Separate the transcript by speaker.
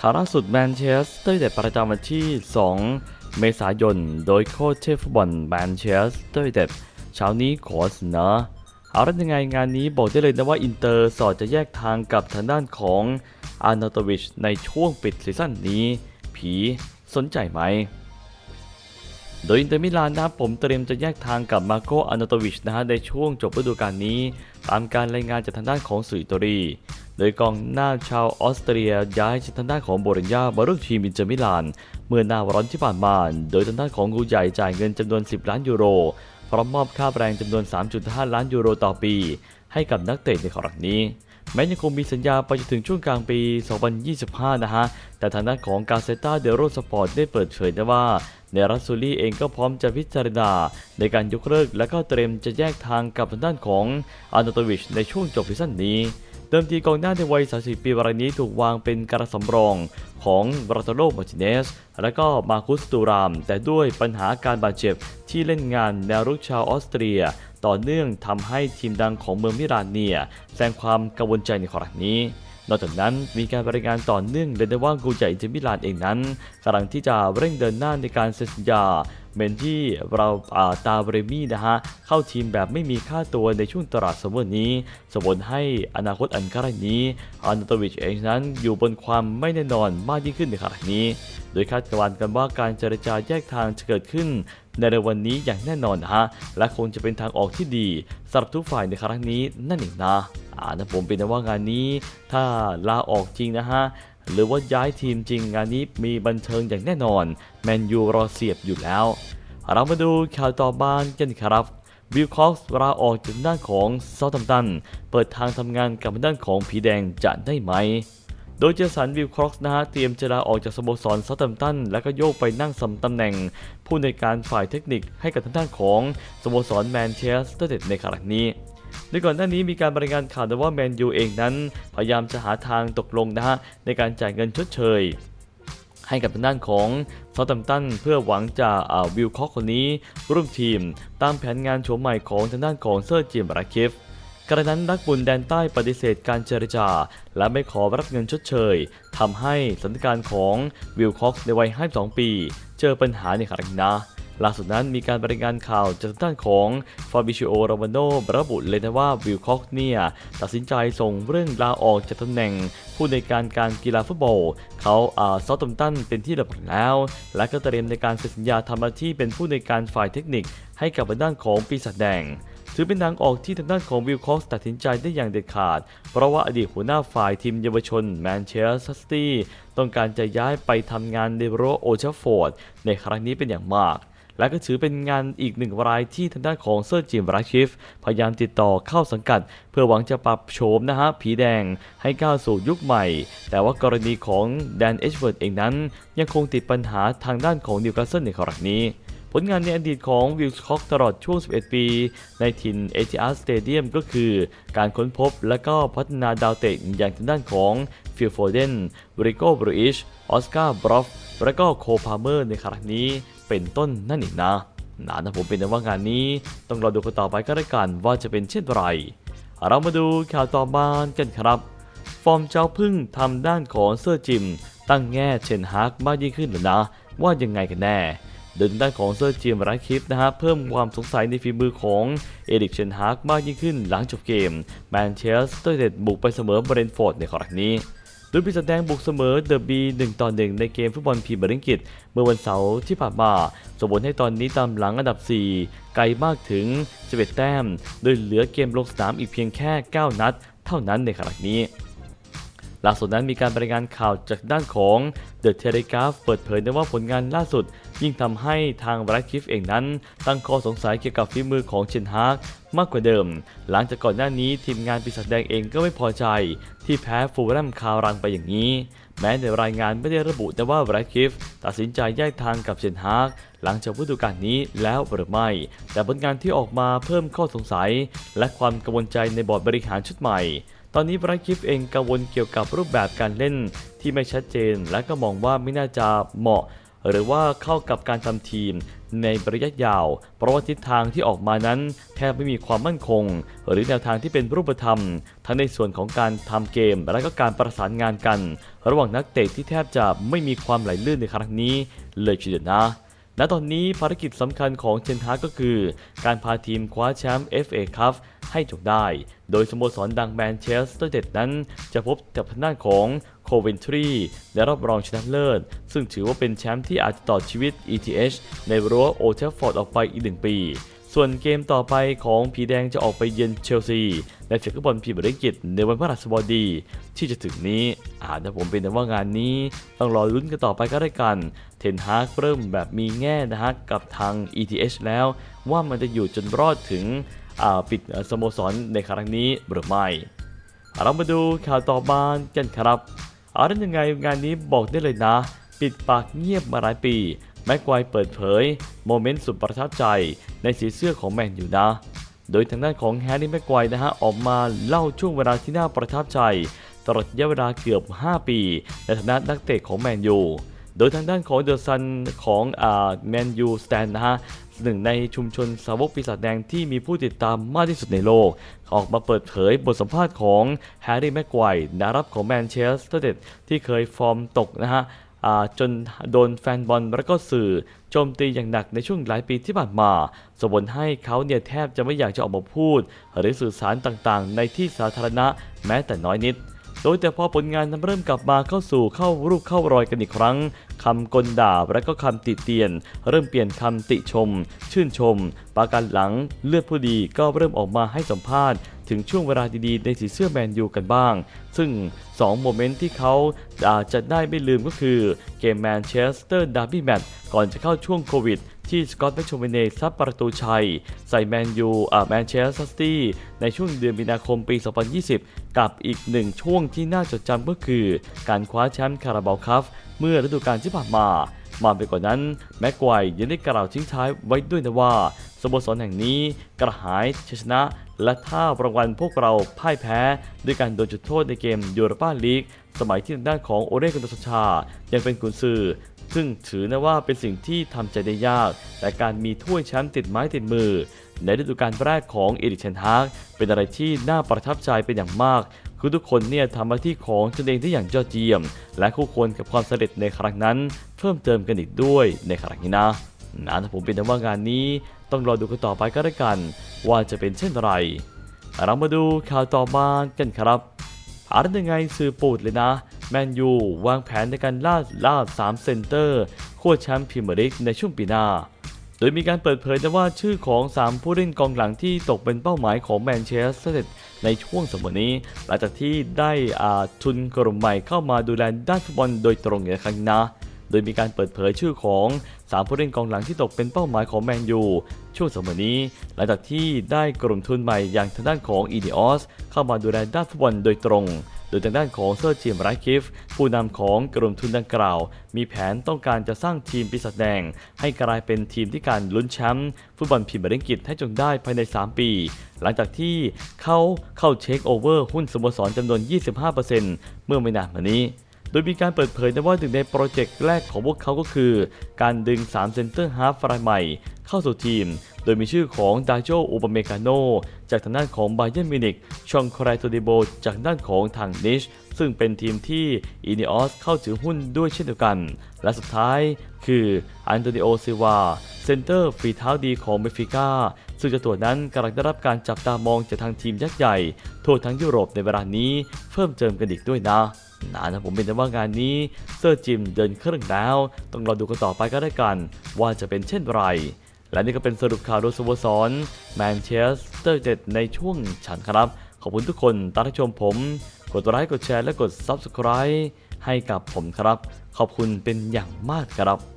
Speaker 1: ข่าวล่าสุดแมนเชสเตอร์ยูไนเต็ดประจำวันที่ 2 เมษายน โดยโค้ชเชฟฟุตบอลแมนเชสเตอร์ยูไนเต็ดเช้านี้ขอเสนอเอาละยังไงงานนี้บอกได้เลยนะว่าอินเตอร์สอดจะแยกทางกับทางด้านของอาร์นาโตวิชในช่วงปิดซีซั่นนี้ ผีสนใจไหม โดยอินเตอร์มิลานนะผมเตรียมจะแยกทางกับมาโกอานาโตวิชนะฮะในช่วงจบฤดูกาลนี้ ตามการรายงานจากทางด้านของสุริตอรี โดยกองหน้าชาวออสเตรียย้ายจากทางด้านของโบริญญามาร่วมทีมอินเตอร์มิลาน เมื่อหน้าร้อนที่ผ่านมา โดยทางด้านของกูใหญ่จ่ายเงินจำนวน 10 ล้านยูโร พร้อมมอบค่าแรงจำนวน 3.5 ล้านยูโรต่อปี ให้กับนักเตะในครั้งนี้แม้ยังคงมีสัญญาไปจนถึงช่วงกลางปี 2025 นะฮะ แต่ทางด้านของกาเซตาเดโรสปอร์ตได้เปิดเผยนะว่า เนรัสซูลี่เองก็พร้อมจะพิจารณาในการยกเลิกและก็เตรียมจะแยกทางกับทางด้านของอานาโตวิชในช่วงจบซีซั่นนี้ เดิมทีกองหน้าในวัย 30 ปีรายนี้ถูกวางเป็นการสำรองของบราโตโลมาร์ติเนส และก็มาคุสตูราม แต่ด้วยปัญหาการบาดเจ็บที่เล่นงานแนวรุกชาวออสเตรีย ต่อเนื่องทำให้ทีมดังของเมืองมิลานเนียแสดงความกังวลใจในครั้งนี้นอกจากนั้นมีการรายงานต่อเนื่องเลยนะว่ากูใหญ่อินเตอร์มิลานเองนั้นกำลังที่จะเร่งเดินหน้าในการเซ็นสัญญา เมนที่เราตาเบรมี่นะฮะเข้าทีมแบบไม่มีค่าตัวในช่วงตลาดซัมเมอร์นี้ส่งผลให้อนาคตอันใกล้นี้อานโตวิชเองนั้นอยู่บนความไม่แน่นอนมากยิ่งขึ้นในครั้งนี้ โดยคาดการณ์กันว่าการเจรจาแยกทางจะเกิดขึ้นในเร็ววันนี้อย่างแน่นอนนะฮะ และคงจะเป็นทางออกที่ดีสำหรับทุกฝ่ายในครั้งนี้นั่นเองนะอ่านะผมเป็นนะว่างานนี้ ถ้าลาออกจริงนะฮะ หรือว่าย้ายทีมจริงงานนี้มีบันเทิงอย่างแน่นอน แมนยูรอเสียบอยู่แล้ว เรามาดูข่าวต่อบ้านกันครับวิลคอกส์ลาออกจากด้านของเซาท์แฮมตัน เปิดทางทำงานกับด้านของผีแดงจะได้ไหม โดยเจสันวิลคร็อกส์นะฮะเตรียมจะลาออกจากสโมสรเซาท์แฮมตัน และก็โยกไปนั่งสำตำแหน่ง ผู้ในการฝ่ายเทคนิคให้กับทางด้านของสโมสรแมนเชสเตอร์ยูไนเดในครั้งนี้ โดยก่อนหน้านี้มีการบรายงานข่าวว่าแมนยูเองนั้น พยายามจะหาทางตกลงนะฮะในการจ่ายเงินชดเชยให้กับทางด้านของเซาท์แฮมตันเพื่อหวังจะวิลคอกคนนี้ร่วมทีม ตามแผนงานโฉมใหม่ของทางด้านของเซอร์จิมราคิฟกระนั้นนักบุญแดนใต้ปฏิเสธการเจรจา และไม่ขอรับเงินชดเชยทำให้สถานการณ์ของวิลคอกในวัย 52 ปี เจอปัญหาในครั้งนี้น ล่าสุดนั้นมีการรายงานข่าวจากทางด้านของฟาบิชิโอโรมาโนระบุเลยนะว่าวิลคอกเนี่ยตัดสินใจส่งเรื่องลาออกจากตำแหน่งผู้ในการการกีฬาฟุตบอล เขาอาซอตตัมตันเป็นที่เรียบร้อยแล้ว และก็เตรียมในการเซ็นสัญญาทำหน้าที่เป็นผู้ในการฝ่ายเทคนิคให้กับด้านของปีศาจแดงถือเป็นทางออกที่ทางด้านของวิลคอกส์ตัดสินใจได้อย่างเด็ดขาด เพราะว่าอดีตหัวหน้าฝ่ายทีมเยาวชนแมนเชสเตอร์ซิตี้ต้องการจะย้ายไปทำงานในโรโอเชฟฟอร์ดในครั้งนี้เป็นอย่างมาก และก็ถือเป็นงานอีกหนึ่งรายที่ทางด้านของเซอร์จิมราชิฟ พยายามติดต่อเข้าสังกัด เพื่อหวังจะปรับโฉมนะฮะผีแดงให้ก้าวสู่ยุคใหม่ แต่ว่ากรณีของแดนเอชเวิร์ดเองนั้น ยังคงติดปัญหาทางด้านของนิวคาสเซิลในครั้งนี้ผลงานในอดีตของวิลส์คอกตลอดช่วง 11 ปี ในถิ่นเอทิอาร์สเตเดียมก็คือ การค้นพบและก็พัฒนาดาวเตะอย่างทางด้านของฟิลโฟเดนบริโกบริชออสการ์บรอฟ และก็โคพาเมอร์ในครั้งนี้ เป็นต้นนั่นเองนะนะนะผมเป็นแต่ว่างานนี้ต้องรอดูกันต่อไปก็แล้วกันว่าจะเป็นเช่นไรเรามาดูข่าวต่อมากันครับ ฟอร์มเจ้าพึ่งทำด้านของเซอร์จิม ตั้งแง่เชนฮากมากยิ่งขึ้นหรือนะ ว่ายังไงกันแน่โดยทางด้านของเซอร์จิมรักคลิปนะฮะเพิ่มความสงสัยในฝีมือของเอริกเชนฮากมากยิ่งขึ้นหลังจบเกมแมนเชสเตอร์ยูไนเต็ดบุกไปเสมอเบรนฟอร์ดในครั้งนี้ โดยปีศาจแดงบุกเสมอเดอะบี1ต่อ1ในเกมฟุตบอลพรีเมียร์ลีกอังกิตเมื่อวันเสาร์ที่ผ่านมาส่งผลให้ตอนนี้ตามหลังอันดับ 4 ไกลมากถึง11แต้ม โดยเหลือเกมลงสนามอีกเพียงแค่ 9 นัด เท่านั้นในขณะนี้ ล่าสุดนั้นมีการรายงานข่าวจากด้านของ The Telegraph เปิดเผยได้ว่าผลงานล่าสุด ยิ่งทำให้ทางแบล็กคิฟเองนั้น ตั้งข้อสงสัยเกี่ยวกับฝีมือของเชนฮากมากกว่าเดิม หลังจากก่อนหน้านี้ทีมงานปีศาจแดงเองก็ไม่พอใจ ที่แพ้ฟูแลมคาวรังไปอย่างนี้ แม้ในรายงานไม่ได้ระบุแต่ว่าแบล็กคิฟตัดสินใจแยกทางกับเชนฮากหลังจากฤดูกาลนี้แล้วหรือไม่ แต่ผลงานที่ออกมาเพิ่มข้อสงสัย และความกังวลใจในบอร์ดบริหารชุดใหม่ ตอนนี้ไบรท์คิฟเองกังวลเกี่ยวกับรูปแบบการเล่นที่ไม่ชัดเจน และก็มองว่าไม่น่าจะเหมาะ หรือว่าเข้ากับการทำทีมในระยะยาว เพราะว่าทิศทางที่ออกมานั้น แทบไม่มีความมั่นคง หรือแนวทางที่เป็นรูปธรรม ทั้งในส่วนของการทำเกม และก็การประสานงานกัน ระหว่างนักเตะที่แทบจะไม่มีความไหลลื่นในครั้งนี้ เลยทีเดียวนะณตอนนี้ภารกิจสำคัญของเชนทาก็คือ การพาทีมคว้าแชมป์ FA Cup ให้จงได้ โดยสโมสรดังแมนเชสเตอร์เดดนั้น จะพบกับทางด้านของโคเวนทรีในรอบรองชนะเลิศ ซึ่งถือว่าเป็นแชมป์ที่อาจจะต่อชีวิต ETH ในรั้วโอเทฟฟอร์ดออกไปอีกหนึ่งปีส่วนเกมต่อไปของผีแดงจะออกไปเยือนเชลซีในศึกฟุตบอลพรีเมียร์ลีกในวันพฤหัสบดี ที่จะถึงนี้อาจจะผมเป็นแต่ว่างานนี้ ต้องรอลุ้นกันต่อไปก็ได้กัน เทนฮากเริ่มแบบมีแง่นะฮะกับทาง ETH แล้ว ว่ามันจะอยู่จนรอดถึง ปิดสโมสรในครั้งนี้หรือไม่ เรามาดูข่าวต่อมากันครับเอาได้ยังไงงานนี้บอกได้เลยนะ ปิดปากเงียบมาหลายปี แม็กไกว์เปิดเผย โมเมนต์สุดประทับใจในสีเสื้อของแมนอยู่นะ โดยทางด้านของแฮร์รี่แม็กไกว์นะฮะออกมาเล่าช่วงเวลาที่น่าประทับใจตลอดระยะเวลาเกือบ 5 ปี ในฐานะนักเตะของแมนยู โดยทางด้านของเดอะซันของแมนยูสแตนนะฮะหนึ่งในชุมชนสาวกปีศาจแดงที่มีผู้ติดตามมากที่สุดในโลก ออกมาเปิดเผยบทสัมภาษณ์ของแฮร์รี่แม็กไกวร์นารับของแมนเชสเตอร์เดดที่เคยฟอร์มตกนะฮะจนโดนแฟนบอลและก็สื่อโจมตีอย่างหนักในช่วงหลายปีที่ผ่านมาส่งผลให้เขาเนี่ยแทบจะไม่อยากจะออกมาพูด หรือสื่อสารต่างๆ ในที่สาธารณะแม้แต่น้อยนิด โดยแต่พอผลงานเริ่มกลับมาเข้าสู่เข้ารูปเข้ารอยกันอีกครั้งคำกลด่าและก็คำติเตียน เริ่มเปลี่ยนคำติชม ชื่นชม ปาการหลังเลือดผู้ดีก็เริ่มออกมาให้สัมภาษณ์ถึงช่วงเวลาดีๆ ในสีเสื้อแมนยูกันบ้าง ซึ่ง 2 โมเมนต์ที่เขาอาจจะได้ไม่ลืมก็คือ เกมแมนเชสเตอร์ดาร์บี้แมตช์ก่อนจะเข้าช่วงโควิด ที่สกอตแมชโชวินเนซับประตูชัย ใส่แมนยูอ่าแมนเชสเตอร์ซิตี้ในช่วงเดือนมีนาคมปี 2020 กับอีกหนึ่งช่วงที่น่าจดจำก็คือ การคว้าแชมป์คาราบาวคัฟเมื่อฤดูกาลที่ผ่านมามาไปกว่านั้น แม็กไกว์ยังได้กล่าวทิ้งท้ายไว้ด้วยนะว่า สโมสรแห่งนี้กระหายชัยชนะ และถ้ารางวัลพวกเราพ่ายแพ้ ด้วยการโดนจุดโทษในเกมยูโรปาลีก สมัยที่ทางด้านของโอเรกุนตสชา ยังเป็นกุนซือซึ่งถือนะว่าเป็นสิ่งที่ทำใจได้ยาก แต่การมีถ้วยแชมป์ติดไม้ติดมือ ในฤดูกาลแรกของเอริกเชนฮากเป็นอะไรที่น่าประทับใจเป็นอย่างมากคือทุกคนเนี่ยทำหน้าที่ของตนเองได้อย่างยอดเยี่ยม และคู่ควรกับความสำเร็จในครั้งนั้น เพิ่มเติมกันอีกด้วยในครั้งนี้นะ นะถ้าผมเป็นแต่ว่างานนี้ต้องรอดูกันต่อไปก็แล้วกัน ว่าจะเป็นเช่นไร เรามาดูข่าวต่อมากันครับอาร์ตยังไงสื่อปูดเลยนะ แมนยูวางแผนในการล่าล่า3เซนเตอร์ขั้วแชมป์พรีเมียร์ลีกในช่วงปีหน้า โดยมีการเปิดเผยนะว่าชื่อของ 3 ผู้เล่นกองหลังที่ตกเป็นเป้าหมายของแมนเชสเตอร์ในช่วงสมัยนี้ หลังจากที่ได้อาทุนกลุ่มใหม่เข้ามาดูแลด้านฟุตบอลโดยตรงในครั้งนี้ โดยมีการเปิดเผยชื่อของ 3 ผู้เล่นกองหลังที่ตกเป็นเป้าหมายของแมนยู ช่วงสมัยนี้ หลังจากที่ได้กลุ่มทุนใหม่อย่างทางด้านของอีดิออสเข้ามาดูแลด้านฟุตบอลโดยตรง โดยทางด้านของเซอร์จิมไรคิฟ ผู้นำของกลุ่มทุนดังกล่าว มีแผนต้องการจะสร้างทีมปีศาจแดง ให้กลายเป็นทีมที่การลุ้นแชมป์ฟุตบอลพรีเมียร์ลีกอังกฤษให้จงได้ภายใน 3 ปี หลังจากที่เขาเข้าเช็คโอเวอร์หุ้นสโมสรจำนวน 25%เมื่อไม่นานมานี้ โดยมีการเปิดเผยนะว่าหนึ่งในโปรเจกต์แรกของพวกเขาก็คือ การดึง3เซนเตอร์ฮาร์ฟรายใหม่ เข้าสู่ทีม โดยมีชื่อของดาโจอุปเมกาโนจากทางด้านของไบเ e นมินิกชองครายโตดิโบจากด้านของทางนิชซึ่งเป็นทีมที่อินิออสเข้าถือหุ้นด้วยเช่นเดียวกัน และสุดท้ายคืออันโตนิโอซิวาเซนเตอร์ฝีเท้าดีของเบฟิก้า ซึ่งเจ้าตัวนั้นกำลังได้รับการจับตามองจากทางทีมยักษ์ใหญ่ทั่วทั้งยุโรปในเวลานี้เพิ่มเติมกันอีกด้วยนะนะนะผมเป็นแต่ว่างานนี้เซอร์จิมเดินเครื่องแล้ว ต้องรอดูกันต่อไปก็ได้กัน ว่าจะเป็นเช่นไร และนี่ก็เป็นสรุปข่าวโดยสโมสรแมนเชสเตอร์เด็ดในช่วงฉันครับ ขอบคุณทุกคนตามที่ชมผม กดไลค์กดแชร์และกด Subscribe ให้กับผมครับ ขอบคุณเป็นอย่างมากครับ